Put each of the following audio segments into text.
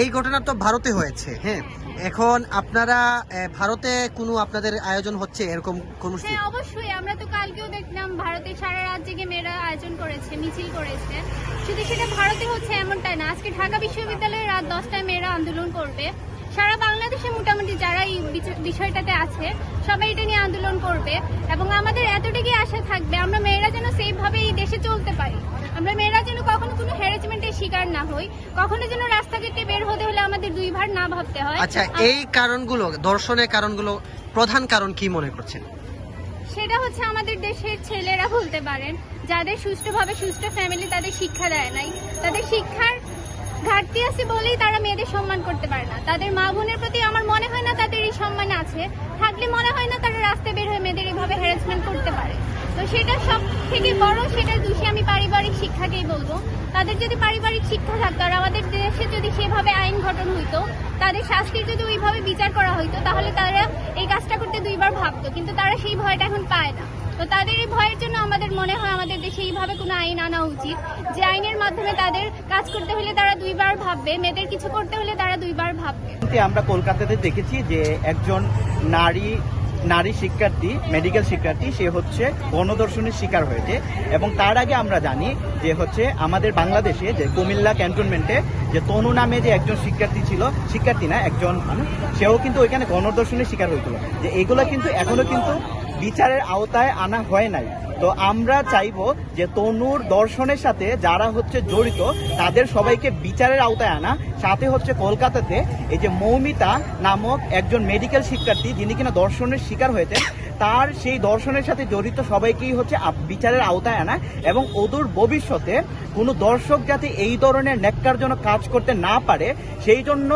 এই ঘটনা তো ভারতে হয়েছে হ্যাঁ? এখন আপনারা ভারতে কোনো আপনাদের আয়োজন হচ্ছে এরকম কর্মসূচি হ্যাঁ অবশ্যই আমরা তো কালকেও দেখলাম ভারতে সারা রাত জেগে মেয়েরা আয়োজন করেছে মিছিল করেছে। শুধু সেটা ভারতে হচ্ছে এমনটাই না আজকে ঢাকা বিশ্ববিদ্যালয়ে রাত দশটায় মেয়েরা আন্দোলন করবে। সারা বাংলাদেশে মোটামুটি যারা এই বিষয়টাতে আছে সবাই এটা নিয়ে আন্দোলন করবে। এবং আমাদের এতটুকুই আশা থাকবে আমরা মেয়েরা যেন সেইভাবে এই দেশে চলতে পারি। আমরা মেয়েরা যেন কোনো হ্যারাসমেন্টের শিকার না হই। কখনো যেন রাস্তাঘাটে বের হতে হলে আমাদের দুইবার না ভাবতে হয়। আচ্ছা এই কারণগুলো দর্শনের কারণগুলো প্রধান কারণ কি মনে করছেন? সেটা হচ্ছে আমাদের দেশের ছেলেরা বলতে পারেন যাদের সুষ্ঠুভাবে সুষ্ঠু ফ্যামিলি তাদের শিক্ষা দেয় নাই। তাদের শিক্ষার ঘাটতি আছে বলেই তারা মেয়েদের সম্মান করতে পারে না। তাদের মা বোনের প্রতি আমার মনে হয় না তাদের এই সম্মান আছে। থাকলে মনে হয় না তারা রাস্তায় বের হয়ে মেয়েদের এইভাবে হ্যারাসমেন্ট করতে পারে। তো সেটা সব থেকে বড় সেটা দোষী আমি পারিবারিক শিক্ষাকেই বলব। তাদের যদি পারিবারিক শিক্ষা থাকতো আর আমাদের দেশে যদি সেভাবে আইন গঠন হইতো, তাদের শাস্তির যদি ওইভাবে বিচার করা হইতো, তাহলে তারা এই কাজটা করতে দুইবার ভাবতো, কিন্তু তারা সেই ভয়টা এখন পায় না। তো তাদের এই ভয়ের জন্য আমাদের মনে হয় আমাদের দেশে এইভাবে কোনো আইন আনা উচিত, যে আইনের মাধ্যমে তাদের কাজ করতে হলে তারা দুইবার ভাববে, মেয়েদের কিছু করতে হলে তারা দুইবার ভাববে। আমরা কলকাতাতে দেখেছি যে একজন নারী নারী শিক্ষার্থী মেডিকেল শিক্ষার্থী, সে হচ্ছে গণদর্শনের শিকার হয়েছে। এবং তার আগে আমরা জানি যে হচ্ছে আমাদের বাংলাদেশে যে কুমিল্লা ক্যান্টনমেন্টে যে তনু নামে যে একজন শিক্ষার্থী ছিল, শিক্ষার্থী না, একজন সেও কিন্তু ওইখানে গণদর্শনের শিকার হয়েছিল। যে এগুলো কিন্তু এখনও কিন্তু বিচারের আওতায় আনা হয় নাই। তো আমরা চাইব যে তনুর দর্শনের সাথে যারা হচ্ছে জড়িত, তাদের সবাইকে বিচারের আওতায় আনা সাথে হচ্ছে কলকাতাতে এই যে মৌমিতা নামক একজন মেডিকেল শিক্ষার্থী, যিনি কিনা দর্শনের শিকার হয়েছেন, তার সেই দর্শনের সাথে জড়িত সবাইকেই হচ্ছে বিচারের আওতায় আনা এবং অদূর ভবিষ্যতে কোনো দর্শক যাতে এই ধরনের ন্যাক্কারজনক কাজ করতে না পারে, সেই জন্য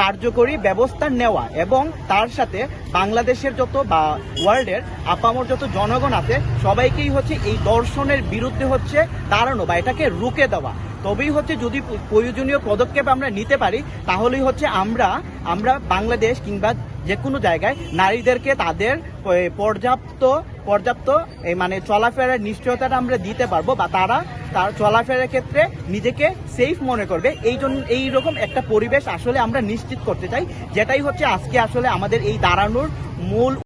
কার্যকরী ব্যবস্থা নেওয়া এবং তার সাথে বাংলাদেশের যত বা ওয়ার্ল্ডের আপামর যত জনগণ আছে, সবাইকেই হচ্ছে এই দর্শনের বিরুদ্ধে হচ্ছে দাঁড়ানো বা এটাকে রুখে দেওয়া। তবেই হচ্ছে যদি প্রয়োজনীয় পদক্ষেপ আমরা নিতে পারি, তাহলেই হচ্ছে আমরা আমরা বাংলাদেশ কিংবা যে কোনো জায়গায় নারীদেরকে তাদের পর্যাপ্ত পর্যাপ্ত মানে চলাফেরার নিশ্চয়তাটা আমরা দিতে পারব বা তারা তার চলাফেরার ক্ষেত্রে নিজেকে সেফ মনে করবে। এই জন্য এইরকম একটা পরিবেশ আসলে আমরা নিশ্চিত করতে চাই, যেটাই হচ্ছে আজকে আসলে আমাদের এই দাঁড়ানোর মূল